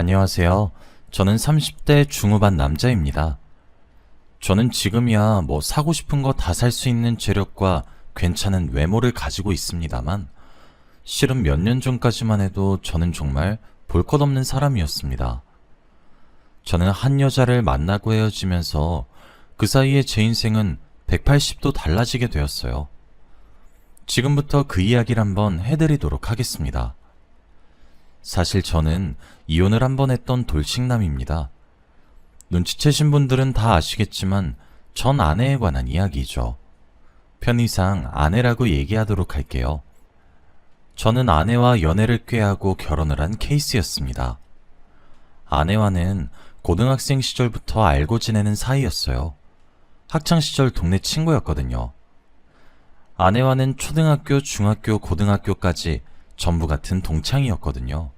안녕하세요. 저는 30대 중후반 남자입니다. 저는 지금이야 뭐 사고 싶은 거 다 살 수 있는 재력과 괜찮은 외모를 가지고 있습니다만, 실은 몇 년 전까지만 해도 저는 정말 볼 것 없는 사람이었습니다. 저는 한 여자를 만나고 헤어지면서 그 사이에 제 인생은 180도 달라지게 되었어요. 지금부터 그 이야기를 한번 해드리도록 하겠습니다. 사실 저는 이혼을 한 번 했던 돌싱남입니다. 눈치채신 분들은 다 아시겠지만 전 아내에 관한 이야기죠. 편의상 아내라고 얘기하도록 할게요. 저는 아내와 연애를 꾀하고 결혼을 한 케이스였습니다. 아내와는 고등학생 시절부터 알고 지내는 사이였어요. 학창시절 동네 친구였거든요. 아내와는 초등학교, 중학교, 고등학교까지 전부 같은 동창이었거든요.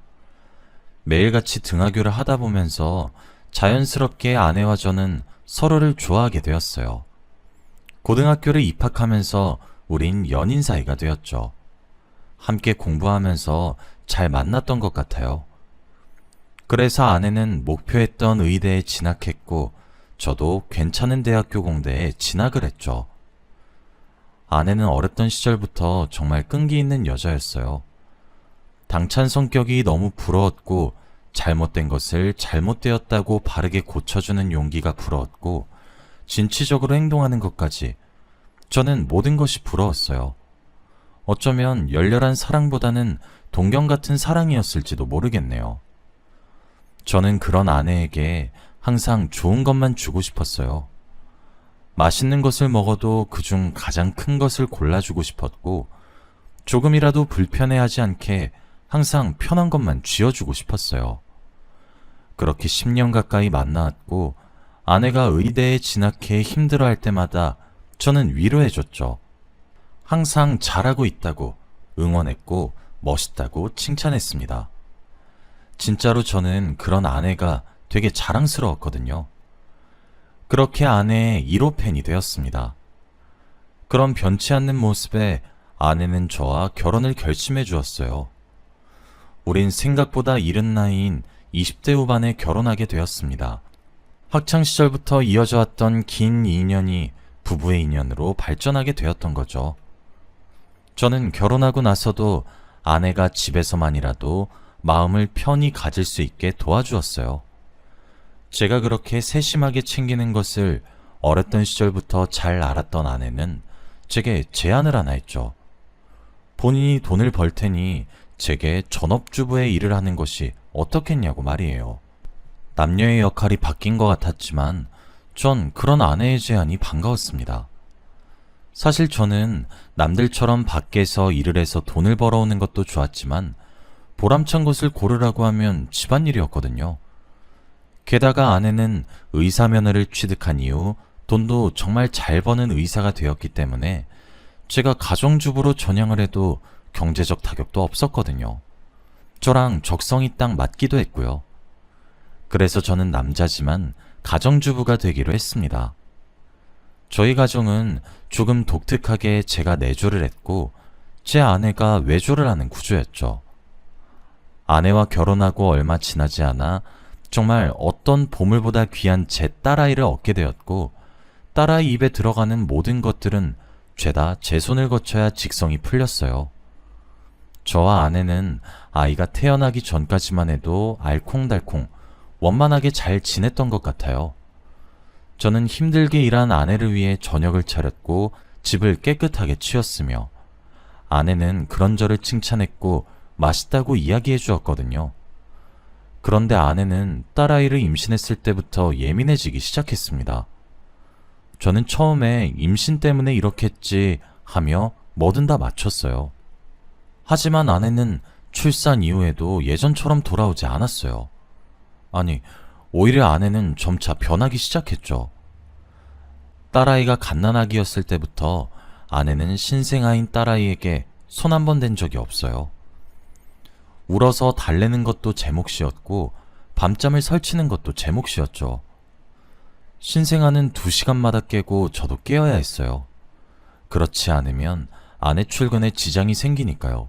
매일같이 등하교를 하다 보면서 자연스럽게 아내와 저는 서로를 좋아하게 되었어요. 고등학교를 입학하면서 우린 연인 사이가 되었죠. 함께 공부하면서 잘 만났던 것 같아요. 그래서 아내는 목표했던 의대에 진학했고, 저도 괜찮은 대학교 공대에 진학을 했죠. 아내는 어렸던 시절부터 정말 끈기 있는 여자였어요. 당찬 성격이 너무 부러웠고, 잘못된 것을 잘못되었다고 바르게 고쳐주는 용기가 부러웠고, 진취적으로 행동하는 것까지 저는 모든 것이 부러웠어요. 어쩌면 열렬한 사랑보다는 동경 같은 사랑이었을지도 모르겠네요. 저는 그런 아내에게 항상 좋은 것만 주고 싶었어요. 맛있는 것을 먹어도 그중 가장 큰 것을 골라주고 싶었고, 조금이라도 불편해하지 않게 항상 편한 것만 쥐어주고 싶었어요. 그렇게 10년 가까이 만나왔고, 아내가 의대에 진학해 힘들어할 때마다 저는 위로해줬죠. 항상 잘하고 있다고 응원했고, 멋있다고 칭찬했습니다. 진짜로 저는 그런 아내가 되게 자랑스러웠거든요. 그렇게 아내의 1호 팬이 되었습니다. 그런 변치 않는 모습에 아내는 저와 결혼을 결심해 주었어요. 우린 생각보다 이른 나이인 20대 후반에 결혼하게 되었습니다. 학창시절부터 이어져 왔던 긴 인연이 부부의 인연으로 발전하게 되었던 거죠. 저는 결혼하고 나서도 아내가 집에서만이라도 마음을 편히 가질 수 있게 도와주었어요. 제가 그렇게 세심하게 챙기는 것을 어렸던 시절부터 잘 알았던 아내는 제게 제안을 하나 했죠. 본인이 돈을 벌 테니 제게 전업주부의 일을 하는 것이 어떻겠냐고 말이에요. 남녀의 역할이 바뀐 것 같았지만 전 그런 아내의 제안이 반가웠습니다. 사실 저는 남들처럼 밖에서 일을 해서 돈을 벌어오는 것도 좋았지만 보람찬 것을 고르라고 하면 집안일이었거든요. 게다가 아내는 의사 면허를 취득한 이후 돈도 정말 잘 버는 의사가 되었기 때문에 제가 가정주부로 전향을 해도 경제적 타격도 없었거든요. 저랑 적성이 딱 맞기도 했고요. 그래서 저는 남자지만 가정주부가 되기로 했습니다. 저희 가정은 조금 독특하게 제가 내조를 했고 제 아내가 외조를 하는 구조였죠. 아내와 결혼하고 얼마 지나지 않아 정말 어떤 보물보다 귀한 제 딸아이를 얻게 되었고 딸아이 입에 들어가는 모든 것들은 죄다 제 손을 거쳐야 직성이 풀렸어요. 저와 아내는 아이가 태어나기 전까지만 해도 알콩달콩 원만하게 잘 지냈던 것 같아요. 저는 힘들게 일한 아내를 위해 저녁을 차렸고 집을 깨끗하게 치웠으며 아내는 그런 저를 칭찬했고 맛있다고 이야기해 주었거든요. 그런데 아내는 딸아이를 임신했을 때부터 예민해지기 시작했습니다. 저는 처음에 임신 때문에 이렇겠지 하며 뭐든 다 맞췄어요. 하지만 아내는 출산 이후에도 예전처럼 돌아오지 않았어요. 아니, 오히려 아내는 점차 변하기 시작했죠. 딸아이가 갓난아기였을 때부터 아내는 신생아인 딸아이에게 손 한 번 댄 적이 없어요. 울어서 달래는 것도 제 몫이었고 밤잠을 설치는 것도 제 몫이었죠. 신생아는 두 시간마다 깨고 저도 깨어야 했어요. 그렇지 않으면 아내 출근에 지장이 생기니까요.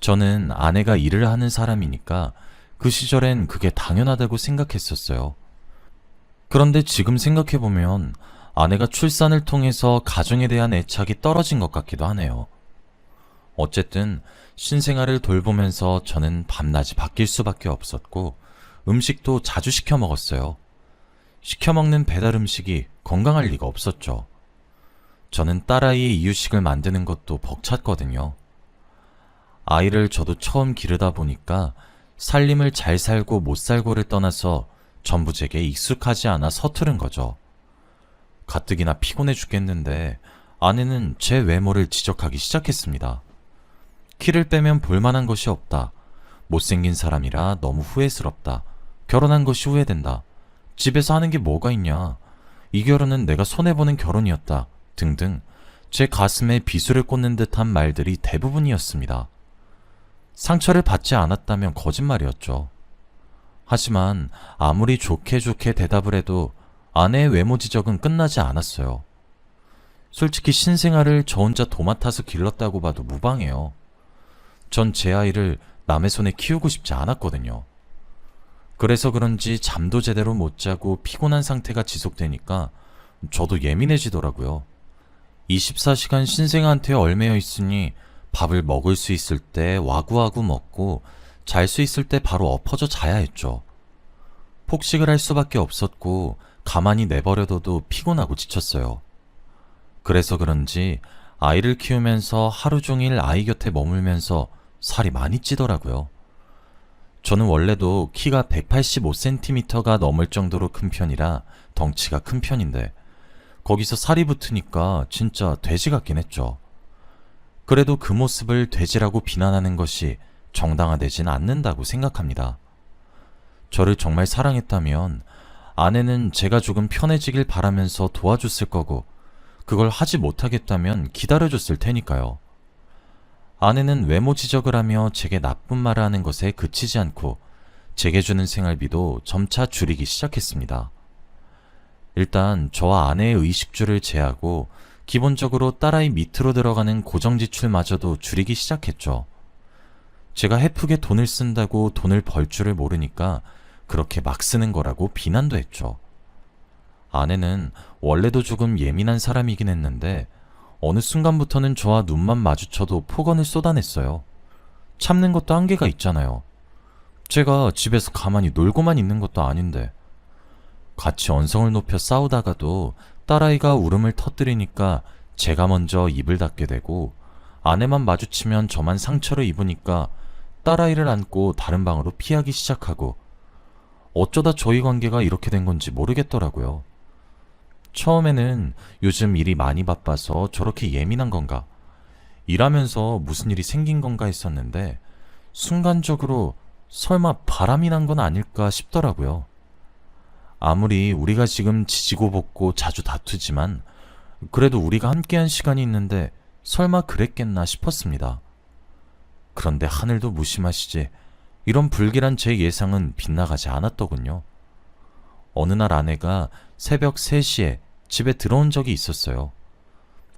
저는 아내가 일을 하는 사람이니까 그 시절엔 그게 당연하다고 생각했었어요. 그런데 지금 생각해보면 아내가 출산을 통해서 가정에 대한 애착이 떨어진 것 같기도 하네요. 어쨌든 신생아를 돌보면서 저는 밤낮이 바뀔 수밖에 없었고 음식도 자주 시켜 먹었어요. 시켜 먹는 배달 음식이 건강할 리가 없었죠. 저는 딸아이의 이유식을 만드는 것도 벅찼거든요. 아이를 저도 처음 기르다 보니까 살림을 잘 살고 못 살고를 떠나서 전부 제게 익숙하지 않아 서투른 거죠. 가뜩이나 피곤해 죽겠는데 아내는 제 외모를 지적하기 시작했습니다. 키를 빼면 볼만한 것이 없다. 못생긴 사람이라 너무 후회스럽다. 결혼한 것이 후회된다. 집에서 하는 게 뭐가 있냐. 이 결혼은 내가 손해보는 결혼이었다. 등등 제 가슴에 비수를 꽂는 듯한 말들이 대부분이었습니다. 상처를 받지 않았다면 거짓말이었죠. 하지만 아무리 좋게 좋게 대답을 해도 아내의 외모 지적은 끝나지 않았어요. 솔직히 신생아를 저 혼자 도맡아서 길렀다고 봐도 무방해요. 전 제 아이를 남의 손에 키우고 싶지 않았거든요. 그래서 그런지 잠도 제대로 못 자고 피곤한 상태가 지속되니까 저도 예민해지더라고요. 24시간 신생아한테 얼매여 있으니 밥을 먹을 수 있을 때 와구와구 먹고 잘 수 있을 때 바로 엎어져 자야 했죠. 폭식을 할 수밖에 없었고 가만히 내버려둬도 피곤하고 지쳤어요. 그래서 그런지 아이를 키우면서 하루 종일 아이 곁에 머물면서 살이 많이 찌더라고요. 저는 원래도 키가 185cm가 넘을 정도로 큰 편이라 덩치가 큰 편인데 거기서 살이 붙으니까 진짜 돼지 같긴 했죠. 그래도 그 모습을 돼지라고 비난하는 것이 정당화되진 않는다고 생각합니다. 저를 정말 사랑했다면 아내는 제가 조금 편해지길 바라면서 도와줬을 거고 그걸 하지 못하겠다면 기다려줬을 테니까요. 아내는 외모 지적을 하며 제게 나쁜 말을 하는 것에 그치지 않고 제게 주는 생활비도 점차 줄이기 시작했습니다. 일단 저와 아내의 의식주를 제하고 기본적으로 딸아이 밑으로 들어가는 고정 지출마저도 줄이기 시작했죠. 제가 해프게 돈을 쓴다고 돈을 벌 줄을 모르니까 그렇게 막 쓰는 거라고 비난도 했죠. 아내는 원래도 조금 예민한 사람이긴 했는데 어느 순간부터는 저와 눈만 마주쳐도 폭언을 쏟아냈어요. 참는 것도 한계가 있잖아요. 제가 집에서 가만히 놀고만 있는 것도 아닌데 같이 언성을 높여 싸우다가도 딸아이가 울음을 터뜨리니까 제가 먼저 입을 닫게 되고 아내만 마주치면 저만 상처를 입으니까 딸아이를 안고 다른 방으로 피하기 시작하고 어쩌다 저희 관계가 이렇게 된 건지 모르겠더라고요. 처음에는 요즘 일이 많이 바빠서 저렇게 예민한 건가, 일하면서 무슨 일이 생긴 건가 했었는데, 순간적으로 설마 바람이 난 건 아닐까 싶더라고요. 아무리 우리가 지금 지지고 볶고 자주 다투지만, 그래도 우리가 함께한 시간이 있는데, 설마 그랬겠나 싶었습니다. 그런데 하늘도 무심하시지, 이런 불길한 제 예상은 빗나가지 않았더군요. 어느 날 아내가 새벽 3시에 집에 들어온 적이 있었어요.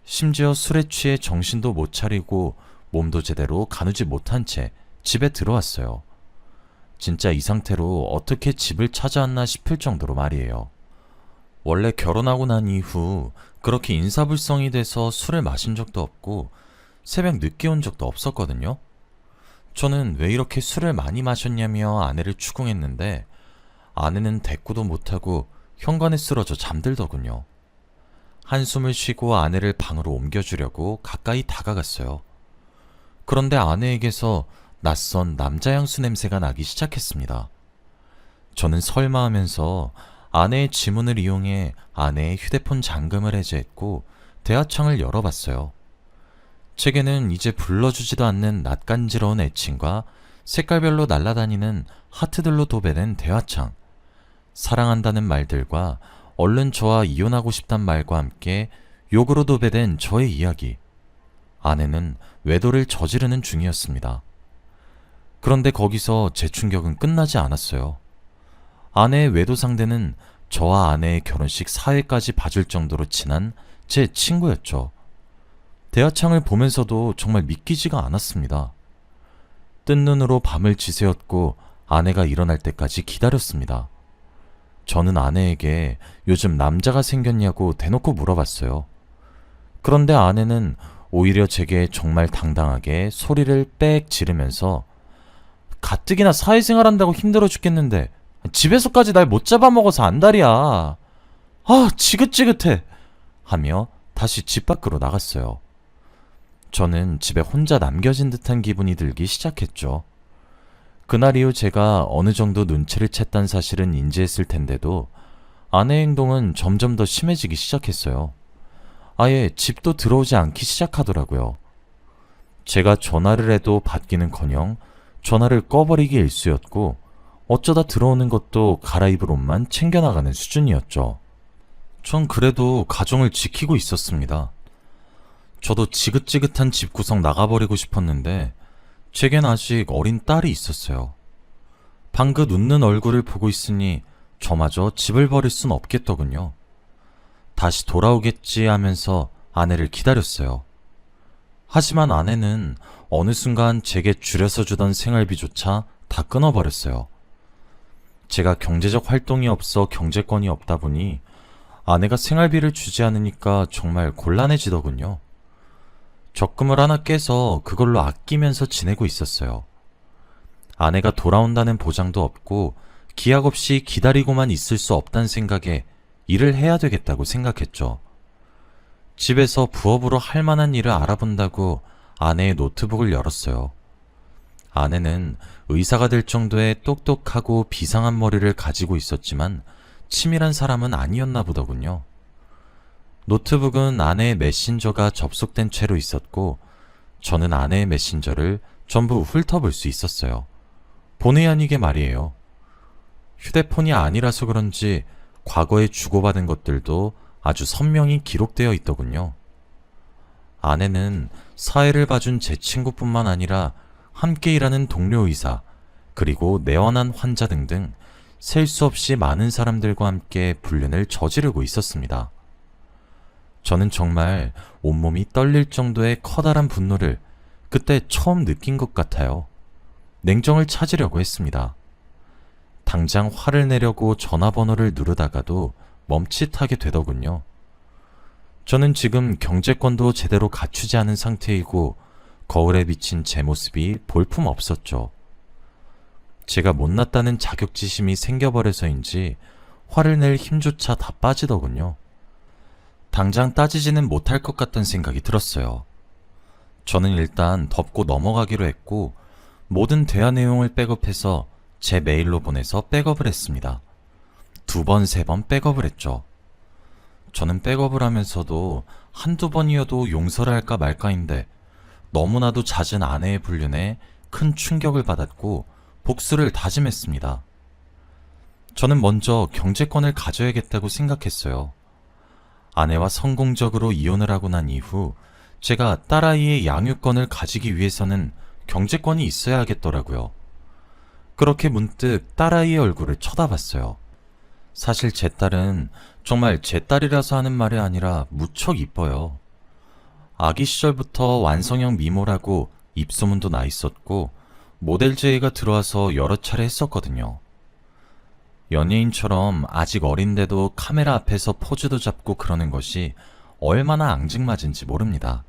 심지어 술에 취해 정신도 못 차리고 몸도 제대로 가누지 못한 채 집에 들어왔어요. 진짜 이 상태로 어떻게 집을 찾아왔나 싶을 정도로 말이에요. 원래 결혼하고 난 이후 그렇게 인사불성이 돼서 술을 마신 적도 없고 새벽 늦게 온 적도 없었거든요. 저는 왜 이렇게 술을 많이 마셨냐며 아내를 추궁했는데 아내는 대꾸도 못하고 현관에 쓰러져 잠들더군요. 한숨을 쉬고 아내를 방으로 옮겨주려고 가까이 다가갔어요. 그런데 아내에게서 낯선 남자 향수 냄새가 나기 시작했습니다. 저는 설마 하면서 아내의 지문을 이용해 아내의 휴대폰 잠금을 해제했고 대화창을 열어봤어요. 제게는 이제 불러주지도 않는 낯간지러운 애칭과 색깔별로 날아다니는 하트들로 도배된 대화창, 사랑한다는 말들과 얼른 저와 이혼하고 싶단 말과 함께 욕으로 도배된 저의 이야기. 아내는 외도를 저지르는 중이었습니다. 그런데 거기서 제 충격은 끝나지 않았어요. 아내의 외도 상대는 저와 아내의 결혼식 사회까지 봐줄 정도로 친한 제 친구였죠. 대화창을 보면서도 정말 믿기지가 않았습니다. 뜬 눈으로 밤을 지새웠고 아내가 일어날 때까지 기다렸습니다. 저는 아내에게 요즘 남자가 생겼냐고 대놓고 물어봤어요. 그런데 아내는 오히려 제게 정말 당당하게 소리를 빽 지르면서 가뜩이나 사회생활 한다고 힘들어 죽겠는데 집에서까지 날 못 잡아먹어서 안달이야. 아, 지긋지긋해. 하며 다시 집 밖으로 나갔어요. 저는 집에 혼자 남겨진 듯한 기분이 들기 시작했죠. 그날 이후 제가 어느 정도 눈치를 챘단 사실은 인지했을 텐데도 아내의 행동은 점점 더 심해지기 시작했어요. 아예 집도 들어오지 않기 시작하더라고요. 제가 전화를 해도 받기는 커녕 전화를 꺼버리기 일쑤였고 어쩌다 들어오는 것도 갈아입을 옷만 챙겨나가는 수준이었죠. 전 그래도 가정을 지키고 있었습니다. 저도 지긋지긋한 집 구석 나가버리고 싶었는데 제겐 아직 어린 딸이 있었어요. 방긋 웃는 얼굴을 보고 있으니 저마저 집을 버릴 순 없겠더군요. 다시 돌아오겠지 하면서 아내를 기다렸어요. 하지만 아내는 어느 순간 제게 줄여서 주던 생활비조차 다 끊어버렸어요. 제가 경제적 활동이 없어 경제권이 없다 보니 아내가 생활비를 주지 않으니까 정말 곤란해지더군요. 적금을 하나 깨서 그걸로 아끼면서 지내고 있었어요. 아내가 돌아온다는 보장도 없고 기약 없이 기다리고만 있을 수 없다는 생각에 일을 해야 되겠다고 생각했죠. 집에서 부업으로 할 만한 일을 알아본다고 아내의 노트북을 열었어요. 아내는 의사가 될 정도의 똑똑하고 비상한 머리를 가지고 있었지만 치밀한 사람은 아니었나 보더군요. 노트북은 아내의 메신저가 접속된 채로 있었고 저는 아내의 메신저를 전부 훑어볼 수 있었어요. 본의 아니게 말이에요. 휴대폰이 아니라서 그런지 과거에 주고받은 것들도 아주 선명히 기록되어 있더군요. 아내는 사회를 봐준 제 친구뿐만 아니라 함께 일하는 동료 의사, 그리고 내원한 환자 등등 셀 수 없이 많은 사람들과 함께 불륜을 저지르고 있었습니다. 저는 정말 온몸이 떨릴 정도의 커다란 분노를 그때 처음 느낀 것 같아요. 냉정을 찾으려고 했습니다. 당장 화를 내려고 전화번호를 누르다가도 멈칫하게 되더군요. 저는 지금 경제권도 제대로 갖추지 않은 상태이고 거울에 비친 제 모습이 볼품 없었죠. 제가 못났다는 자격지심이 생겨버려서인지 화를 낼 힘조차 다 빠지더군요. 당장 따지지는 못할 것 같다는 생각이 들었어요. 저는 일단 덮고 넘어가기로 했고 모든 대화 내용을 백업해서 제 메일로 보내서 백업을 했습니다. 두 번, 세 번 백업을 했죠. 저는 백업을 하면서도 한두 번이어도 용서를 할까 말까인데 너무나도 잦은 아내의 불륜에 큰 충격을 받았고 복수를 다짐했습니다. 저는 먼저 경제권을 가져야겠다고 생각했어요. 아내와 성공적으로 이혼을 하고 난 이후 제가 딸아이의 양육권을 가지기 위해서는 경제권이 있어야 하겠더라고요. 그렇게 문득 딸아이의 얼굴을 쳐다봤어요. 사실 제 딸은 정말 제 딸이라서 하는 말이 아니라 무척 이뻐요. 아기 시절부터 완성형 미모라고 입소문도 나 있었고 모델 제의가 들어와서 여러 차례 했었거든요. 연예인처럼 아직 어린데도 카메라 앞에서 포즈도 잡고 그러는 것이 얼마나 앙증맞은지 모릅니다.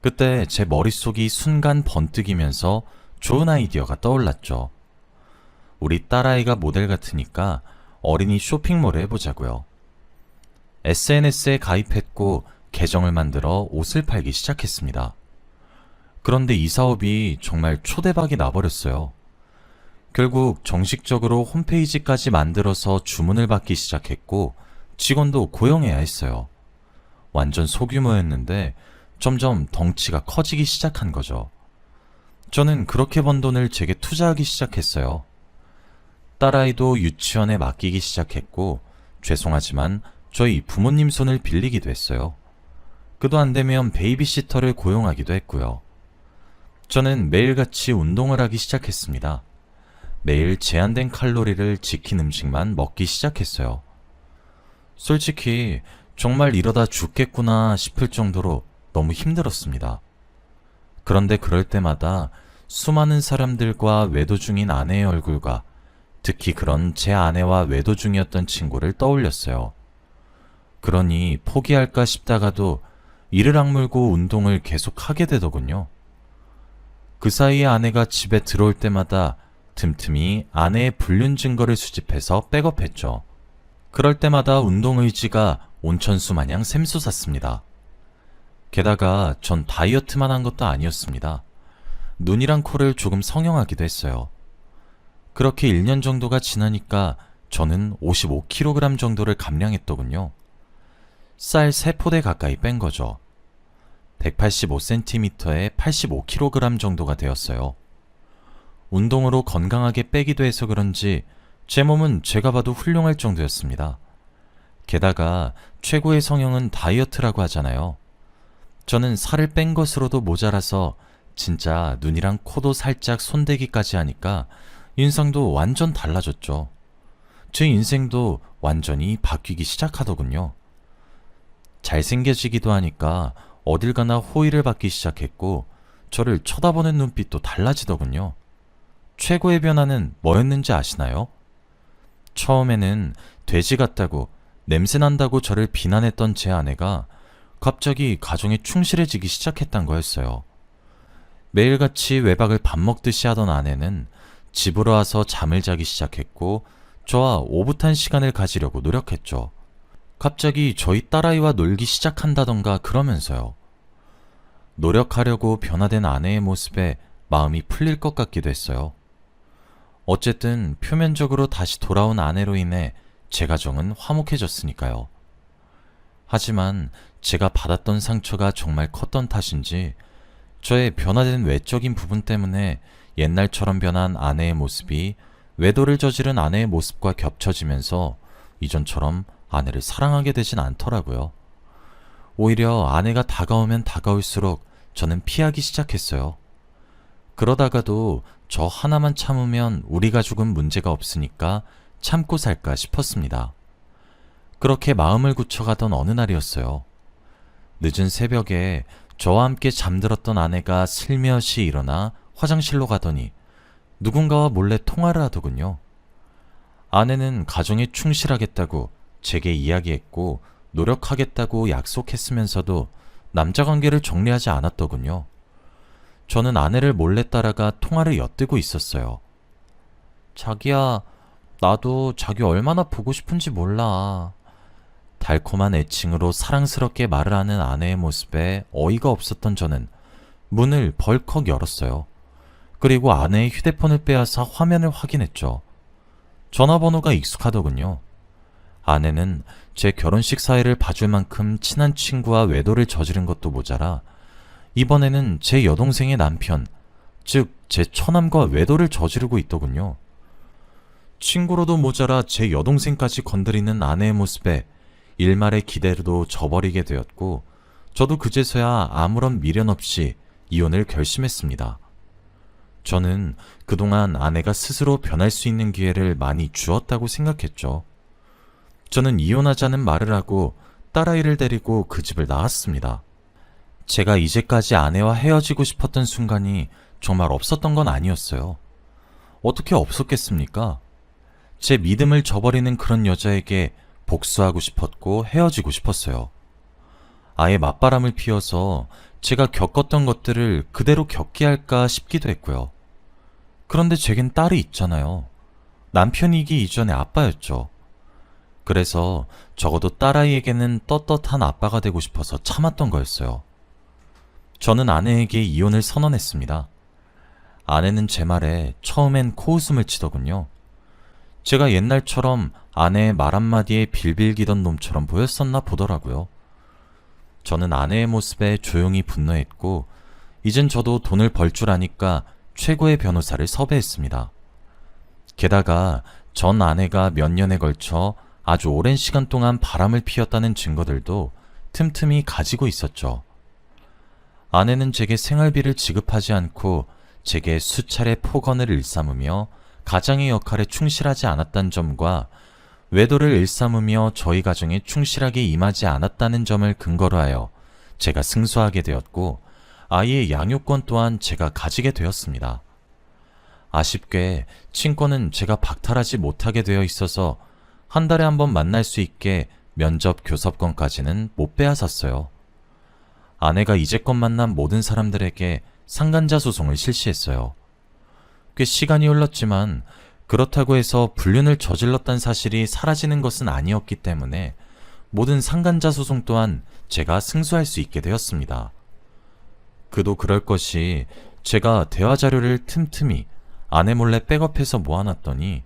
그때 제 머릿속이 순간 번뜩이면서 좋은 아이디어가 떠올랐죠. 우리 딸아이가 모델 같으니까 어린이 쇼핑몰을 해보자고요. SNS에 가입했고 계정을 만들어 옷을 팔기 시작했습니다. 그런데 이 사업이 정말 초대박이 나버렸어요. 결국 정식적으로 홈페이지까지 만들어서 주문을 받기 시작했고 직원도 고용해야 했어요. 완전 소규모였는데 점점 덩치가 커지기 시작한 거죠. 저는 그렇게 번 돈을 제게 투자하기 시작했어요. 딸아이도 유치원에 맡기기 시작했고 죄송하지만 저희 부모님 손을 빌리기도 했어요. 그도 안 되면 베이비시터를 고용하기도 했고요. 저는 매일같이 운동을 하기 시작했습니다. 매일 제한된 칼로리를 지킨 음식만 먹기 시작했어요. 솔직히 정말 이러다 죽겠구나 싶을 정도로 너무 힘들었습니다. 그런데 그럴 때마다 수많은 사람들과 외도 중인 아내의 얼굴과 특히 그런 제 아내와 외도 중이었던 친구를 떠올렸어요. 그러니 포기할까 싶다가도 이를 악물고 운동을 계속 하게 되더군요. 그 사이에 아내가 집에 들어올 때마다 틈틈이 아내의 불륜 증거를 수집해서 백업했죠. 그럴 때마다 운동 의지가 온천수 마냥 샘솟았습니다. 게다가 전 다이어트만 한 것도 아니었습니다. 눈이랑 코를 조금 성형하기도 했어요. 그렇게 1년 정도가 지나니까 저는 55kg 정도를 감량했더군요. 쌀 3포대 가까이 뺀 거죠. 185cm에 85kg 정도가 되었어요. 운동으로 건강하게 빼기도 해서 그런지 제 몸은 제가 봐도 훌륭할 정도였습니다. 게다가 최고의 성형은 다이어트라고 하잖아요. 저는 살을 뺀 것으로도 모자라서 진짜 눈이랑 코도 살짝 손대기까지 하니까 인상도 완전 달라졌죠. 제 인생도 완전히 바뀌기 시작하더군요. 잘생겨지기도 하니까 어딜 가나 호의를 받기 시작했고 저를 쳐다보는 눈빛도 달라지더군요. 최고의 변화는 뭐였는지 아시나요? 처음에는 돼지 같다고 냄새 난다고 저를 비난했던 제 아내가 갑자기 가정에 충실해지기 시작했단 거였어요. 매일같이 외박을 밥 먹듯이 하던 아내는 집으로 와서 잠을 자기 시작했고 저와 오붓한 시간을 가지려고 노력했죠. 갑자기 저희 딸아이와 놀기 시작한다던가 그러면서요. 노력하려고 변화된 아내의 모습에 마음이 풀릴 것 같기도 했어요. 어쨌든 표면적으로 다시 돌아온 아내로 인해 제 가정은 화목해졌으니까요. 하지만 제가 받았던 상처가 정말 컸던 탓인지 저의 변화된 외적인 부분 때문에 옛날처럼 변한 아내의 모습이 외도를 저지른 아내의 모습과 겹쳐지면서 이전처럼 아내를 사랑하게 되진 않더라고요. 오히려 아내가 다가오면 다가올수록 저는 피하기 시작했어요. 그러다가도 저 하나만 참으면 우리 가족은 문제가 없으니까 참고 살까 싶었습니다. 그렇게 마음을 굳혀가던 어느 날이었어요. 늦은 새벽에 저와 함께 잠들었던 아내가 슬며시 일어나 화장실로 가더니 누군가와 몰래 통화를 하더군요. 아내는 가정에 충실하겠다고 제게 이야기했고 노력하겠다고 약속했으면서도 남자 관계를 정리하지 않았더군요. 저는 아내를 몰래 따라가 통화를 엿들고 있었어요. 자기야, 나도 자기 얼마나 보고 싶은지 몰라. 달콤한 애칭으로 사랑스럽게 말을 하는 아내의 모습에 어이가 없었던 저는 문을 벌컥 열었어요. 그리고 아내의 휴대폰을 빼앗아 화면을 확인했죠. 전화번호가 익숙하더군요. 아내는 제 결혼식 사회를 봐줄 만큼 친한 친구와 외도를 저지른 것도 모자라 이번에는 제 여동생의 남편, 즉 제 처남과 외도를 저지르고 있더군요. 친구로도 모자라 제 여동생까지 건드리는 아내의 모습에 일말의 기대도 저버리게 되었고 저도 그제서야 아무런 미련 없이 이혼을 결심했습니다. 저는 그동안 아내가 스스로 변할 수 있는 기회를 많이 주었다고 생각했죠. 저는 이혼하자는 말을 하고 딸아이를 데리고 그 집을 나왔습니다. 제가 이제까지 아내와 헤어지고 싶었던 순간이 정말 없었던 건 아니었어요. 어떻게 없었겠습니까? 제 믿음을 저버리는 그런 여자에게 복수하고 싶었고 헤어지고 싶었어요. 아예 맞바람을 피워서 제가 겪었던 것들을 그대로 겪게 할까 싶기도 했고요. 그런데 제겐 딸이 있잖아요. 남편이기 이전에 아빠였죠. 그래서 적어도 딸아이에게는 떳떳한 아빠가 되고 싶어서 참았던 거였어요. 저는 아내에게 이혼을 선언했습니다. 아내는 제 말에 처음엔 코웃음을 치더군요. 제가 옛날처럼 아내의 말 한마디에 빌빌기던 놈처럼 보였었나 보더라고요. 저는 아내의 모습에 조용히 분노했고, 이젠 저도 돈을 벌 줄 아니까 최고의 변호사를 섭외했습니다. 게다가 전 아내가 몇 년에 걸쳐 아주 오랜 시간 동안 바람을 피웠다는 증거들도 틈틈이 가지고 있었죠. 아내는 제게 생활비를 지급하지 않고 제게 수차례 폭언을 일삼으며 가장의 역할에 충실하지 않았다는 점과 외도를 일삼으며 저희 가정에 충실하게 임하지 않았다는 점을 근거로 하여 제가 승소하게 되었고 아이의 양육권 또한 제가 가지게 되었습니다. 아쉽게 친권은 제가 박탈하지 못하게 되어 있어서 한 달에 한 번 만날 수 있게 면접 교섭권까지는 못 빼앗았어요. 아내가 이제껏 만난 모든 사람들에게 상간자 소송을 실시했어요. 꽤 시간이 흘렀지만 그렇다고 해서 불륜을 저질렀다는 사실이 사라지는 것은 아니었기 때문에 모든 상간자 소송 또한 제가 승소할 수 있게 되었습니다. 그도 그럴 것이 제가 대화 자료를 틈틈이 아내 몰래 백업해서 모아놨더니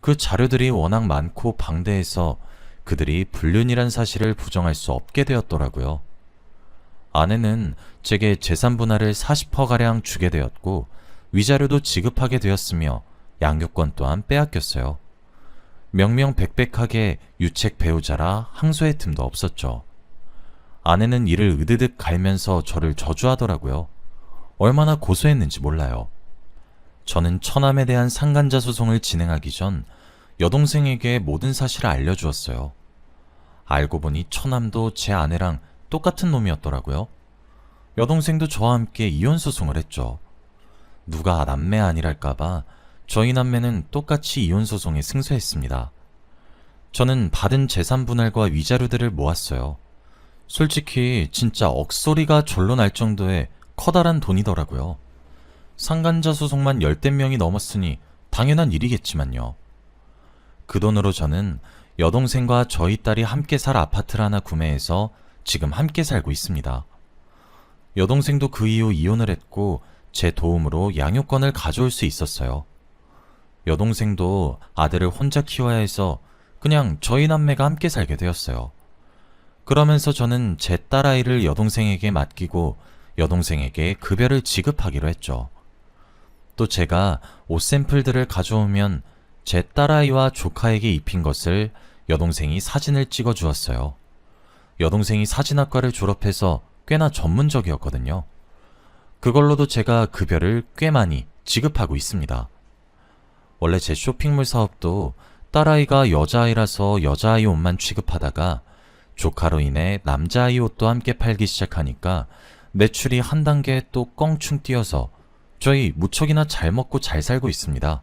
그 자료들이 워낙 많고 방대해서 그들이 불륜이란 사실을 부정할 수 없게 되었더라고요. 아내는 제게 재산 분할을 40%가량 주게 되었고 위자료도 지급하게 되었으며 양육권 또한 빼앗겼어요. 명명백백하게 유책 배우자라 항소의 틈도 없었죠. 아내는 이를 으드득 갈면서 저를 저주하더라고요. 얼마나 고소했는지 몰라요. 저는 처남에 대한 상간자 소송을 진행하기 전 여동생에게 모든 사실을 알려주었어요. 알고 보니 처남도 제 아내랑 똑같은 놈이었더라고요. 여동생도 저와 함께 이혼 소송을 했죠. 누가 남매 아니랄까봐 저희 남매는 똑같이 이혼 소송에 승소했습니다. 저는 받은 재산 분할과 위자료들을 모았어요. 솔직히 진짜 억소리가 절로 날 정도의 커다란 돈이더라고요. 상간자 소송만 열댓 명이 넘었으니 당연한 일이겠지만요. 그 돈으로 저는 여동생과 저희 딸이 함께 살 아파트를 하나 구매해서 지금 함께 살고 있습니다. 여동생도 그 이후 이혼을 했고 제 도움으로 양육권을 가져올 수 있었어요. 여동생도 아들을 혼자 키워야 해서 그냥 저희 남매가 함께 살게 되었어요. 그러면서 저는 제 딸아이를 여동생에게 맡기고 여동생에게 급여를 지급하기로 했죠. 또 제가 옷 샘플들을 가져오면 제 딸아이와 조카에게 입힌 것을 여동생이 사진을 찍어 주었어요. 여동생이 사진학과를 졸업해서 꽤나 전문적이었거든요. 그걸로도 제가 급여를 꽤 많이 지급하고 있습니다. 원래 제 쇼핑몰 사업도 딸아이가 여자아이라서 여자아이 옷만 취급하다가 조카로 인해 남자아이 옷도 함께 팔기 시작하니까 매출이 한 단계 또 껑충 뛰어서 저희 무척이나 잘 먹고 잘 살고 있습니다.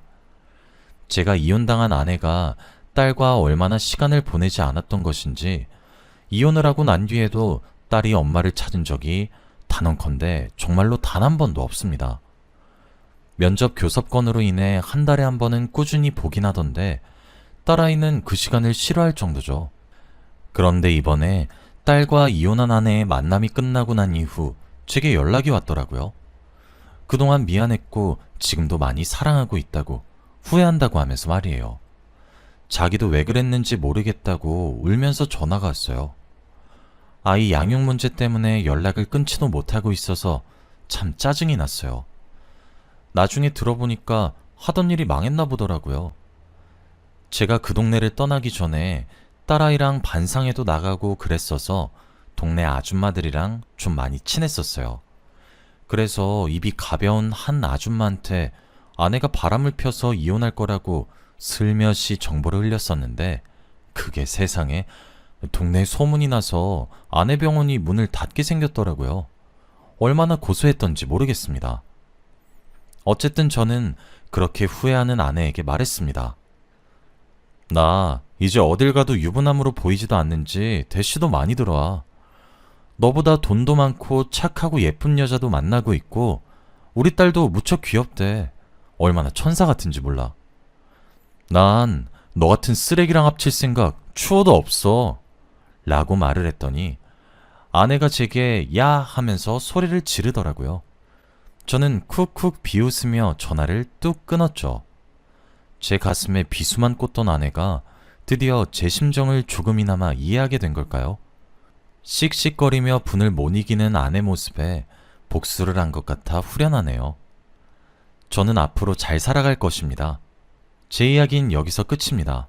제가 이혼당한 아내가 딸과 얼마나 시간을 보내지 않았던 것인지 이혼을 하고 난 뒤에도 딸이 엄마를 찾은 적이 단언컨대 정말로 단 한 번도 없습니다. 면접 교섭권으로 인해 한 달에 한 번은 꾸준히 보긴 하던데 딸아이는 그 시간을 싫어할 정도죠. 그런데 이번에 딸과 이혼한 아내의 만남이 끝나고 난 이후 제게 연락이 왔더라고요. 그동안 미안했고 지금도 많이 사랑하고 있다고 후회한다고 하면서 말이에요. 자기도 왜 그랬는지 모르겠다고 울면서 전화가 왔어요. 아이 양육 문제 때문에 연락을 끊지도 못하고 있어서 참 짜증이 났어요. 나중에 들어보니까 하던 일이 망했나 보더라고요. 제가 그 동네를 떠나기 전에 딸아이랑 반상회도 나가고 그랬어서 동네 아줌마들이랑 좀 많이 친했었어요. 그래서 입이 가벼운 한 아줌마한테 아내가 바람을 펴서 이혼할 거라고 슬며시 정보를 흘렸었는데 그게 세상에 동네에 소문이 나서 아내 병원이 문을 닫게 생겼더라고요. 얼마나 고소했던지 모르겠습니다. 어쨌든 저는 그렇게 후회하는 아내에게 말했습니다. 나 이제 어딜 가도 유부남으로 보이지도 않는지 대시도 많이 들어와. 너보다 돈도 많고 착하고 예쁜 여자도 만나고 있고 우리 딸도 무척 귀엽대. 얼마나 천사 같은지 몰라. 난 너 같은 쓰레기랑 합칠 생각 추워도 없어. 라고 말을 했더니 아내가 제게 야 하면서 소리를 지르더라고요. 저는 쿡쿡 비웃으며 전화를 뚝 끊었죠. 제 가슴에 비수만 꽂던 아내가 드디어 제 심정을 조금이나마 이해하게 된 걸까요? 씩씩거리며 분을 못 이기는 아내 모습에 복수를 한 것 같아 후련하네요. 저는 앞으로 잘 살아갈 것입니다. 제 이야기는 여기서 끝입니다.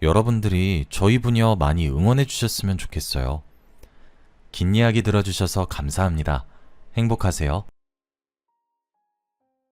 여러분들이 저희 부녀 많이 응원해 주셨으면 좋겠어요. 긴 이야기 들어주셔서 감사합니다. 행복하세요.